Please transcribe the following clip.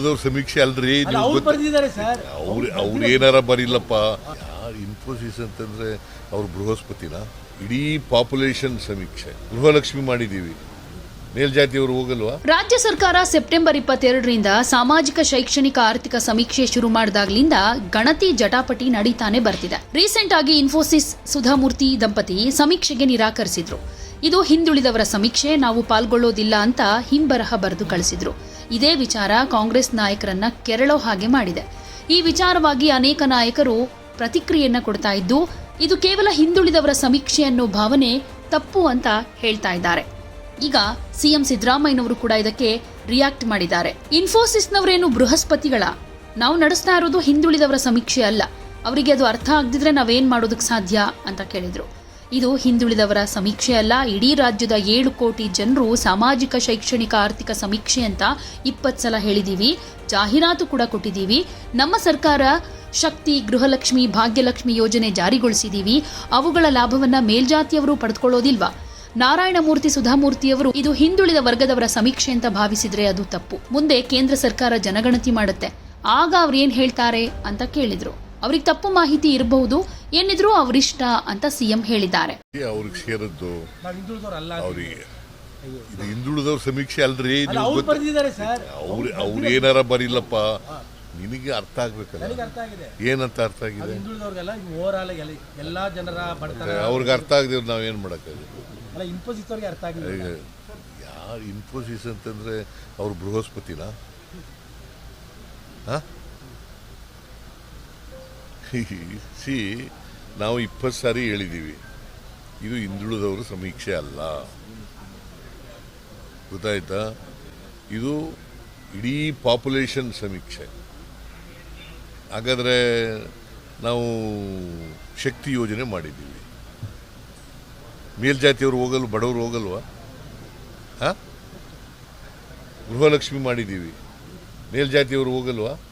ಹಿಂದುಳಿದವ್ರ ಸಮೀಕ್ಷೆ ಅಲ್ರಿ ಅವ್ರು ಅವ್ರು ಅವ್ರು ಏನಾರ ಬರೀಲಪ್ಪ. ಯಾರು ಇನ್ಫೋಸಿಸ್ ಅಂತಂದ್ರೆ ಅವ್ರ ಬೃಹಸ್ಪತಿನ? ಇಡೀ ಪಾಪ್ಯುಲೇಷನ್ ಸಮೀಕ್ಷೆ. ಗೃಹಲಕ್ಷ್ಮಿ ಮಾಡಿದೀವಿ. ಮೇಲ್ಜಾತಿಯವರು ಹೋಗಲ್ವಾ? ರಾಜ್ಯ ಸರ್ಕಾರ ಸೆಪ್ಟೆಂಬರ್ ಇಪ್ಪತ್ತೆರಡರಿಂದ ಸಾಮಾಜಿಕ ಶೈಕ್ಷಣಿಕ ಆರ್ಥಿಕ ಸಮೀಕ್ಷೆ ಶುರು ಮಾಡಿದಾಗ್ಲಿಂದ ಗಣತಿ ಜಟಾಪಟಿ ನಡೀತಾನೆ ಬರ್ತಿದೆ. ರೀಸೆಂಟ್ ಆಗಿ ಇನ್ಫೋಸಿಸ್ ಸುಧಾಮೂರ್ತಿ ದಂಪತಿ ಸಮೀಕ್ಷೆಗೆ ನಿರಾಕರಿಸಿದ್ರು. ಇದು ಹಿಂದುಳಿದವರ ಸಮೀಕ್ಷೆ ನಾವು ಪಾಲ್ಗೊಳ್ಳೋದಿಲ್ಲ ಅಂತ ಹಿಂಬರಹ ಬರೆದು ಕಳಿಸಿದ್ರು. ಇದೇ ವಿಚಾರ ಕಾಂಗ್ರೆಸ್ ನಾಯಕರನ್ನ ಕೆರಳೋ ಹಾಗೆ ಮಾಡಿದೆ. ಈ ವಿಚಾರವಾಗಿ ಅನೇಕ ನಾಯಕರು ಪ್ರತಿಕ್ರಿಯೆಯನ್ನ ಕೊಡ್ತಾ ಇದ್ದು, ಇದು ಕೇವಲ ಹಿಂದುಳಿದವರ ಸಮೀಕ್ಷೆ ಅನ್ನೋ ಭಾವನೆ ತಪ್ಪು ಅಂತ ಹೇಳ್ತಾ ಇದ್ದಾರೆ. ಈಗ ಸಿಎಂ ಸಿದ್ದರಾಮಯ್ಯನವರು ಕೂಡ ಇದಕ್ಕೆ ರಿಯಾಕ್ಟ್ ಮಾಡಿದ್ದಾರೆ. ಇನ್ಫೋಸಿಸ್ನವರೇನು ಬೃಹಸ್ಪತಿಗಳ? ನಾವು ನಡೆಸ್ತಾ ಇರೋದು ಹಿಂದುಳಿದವರ ಸಮೀಕ್ಷೆ ಅಲ್ಲ. ಅವರಿಗೆ ಅದು ಅರ್ಥ ಆಗದಿದ್ರೆ ನಾವೇನ್ ಮಾಡೋದಕ್ಕೆ ಸಾಧ್ಯ ಅಂತ ಕೇಳಿದ್ರು. ಇದು ಹಿಂದುಳಿದವರ ಸಮೀಕ್ಷೆ ಅಲ್ಲ, ಇಡೀ ರಾಜ್ಯದ ಏಳು ಕೋಟಿ ಜನರು ಸಾಮಾಜಿಕ, ಶೈಕ್ಷಣಿಕ, ಆರ್ಥಿಕ ಸಮೀಕ್ಷೆ ಅಂತ ಇಪ್ಪತ್ತು ಸಲ ಹೇಳಿದೀವಿ. ಜಾಹೀರಾತು ಕೂಡ ಕೊಟ್ಟಿದ್ದೀವಿ ನಮ್ಮ ಸರ್ಕಾರ ಶಕ್ತಿ, ಗೃಹಲಕ್ಷ್ಮಿ, ಭಾಗ್ಯಲಕ್ಷ್ಮಿ ಯೋಜನೆ ಜಾರಿಗೊಳಿಸಿದ್ದೀವಿ ಅವುಗಳ ಲಾಭವನ್ನ ಮೇಲ್ಜಾತಿಯವರು ಪಡೆದುಕೊಳ್ಳೋದಿಲ್ವಾ? ನಾರಾಯಣಮೂರ್ತಿ, ಸುಧಾಮೂರ್ತಿಯವರು ಇದು ಹಿಂದುಳಿದ ವರ್ಗದವರ ಸಮೀಕ್ಷೆ ಅಂತ ಭಾವಿಸಿದ್ರೆ ಅದು ತಪ್ಪು. ಮುಂದೆ ಕೇಂದ್ರ ಸರ್ಕಾರ ಜನಗಣತಿ ಮಾಡುತ್ತೆ. ಆಗ ಅವ್ರು ಏನ್ ಹೇಳ್ತಾರೆ ಅಂತ ಕೇಳಿದ್ರು. ಅವ್ರಿಗೆ ತಪ್ಪು ಮಾಹಿತಿ ಇರಬಹುದು. ಏನಿದ್ರು ಅವರಿಷ್ಟ ಅಂತ ಸಿಎಂ ಹೇಳಿದ್ದಾರೆ. ಅವ್ರಿಗೆ ಸೇರದ್ದು ನಾವು ಹಿಂದುಳಿದವ್ರು ಅಲ್ಲ ಅವ್ರಿಗೆ. ಇದು ಹಿಂದುಳಿದವ್ರ ಸಮೀಕ್ಷೆ ಅಲ್ರಿ ಅಲ್ಲ ನೀವು ಅವ್ರು ಅವ್ರು ಏನಾರ ಬರಿಲ್ಲಪ್ಪ ನಿನಗೆ ಅರ್ಥ ಆಗ್ಬೇಕಲ್ಲ? ನನಗೆ ಅರ್ಥ ಆಗಿದೆ. ಏನಂತ ಅರ್ಥ ಆಗಿದೆ? ಎಲ್ಲ ಎಲ್ಲಾ ಜನರ ಬಡತನ ಅವ್ರಿಗೆ ಅರ್ಥ ಆಗದೆ ನಾವೇನು ಮಾಡೋಕ್ಕಾಗುತ್ತೆ ಅರ್ಥ ಆಗಿದೆ ಈಗ ಯಾರು ಇನ್ಫೋಸಿಸ್ ಅಂತಂದ್ರೆ ಅವ್ರು ಬೃಹಸ್ಪತಿನ? ಸಿ, ನಾವು ಇಪ್ಪತ್ತು ಸಾರಿ ಹೇಳಿದ್ದೀವಿ ಇದು ಹಿಂದುಳಿದವರು ಸಮೀಕ್ಷೆ ಅಲ್ಲ. ಗೊತ್ತಾಯ್ತಾ? ಇದು ಇಡೀ ಪಾಪ್ಯುಲೇಷನ್ ಸಮೀಕ್ಷೆ. ಹಾಗಾದರೆ ನಾವು ಶಕ್ತಿ ಯೋಜನೆ ಮಾಡಿದ್ದೀವಿ. ಮೇಲ್ಜಾತಿಯವರು ಹೋಗಲ್ವ, ಬಡವರು ಹೋಗಲ್ವಾ? ಹಾಂ? ಗೃಹಲಕ್ಷ್ಮಿ ಮಾಡಿದ್ದೀವಿ. ಮೇಲ್ಜಾತಿಯವರು ಹೋಗಲ್ವಾ?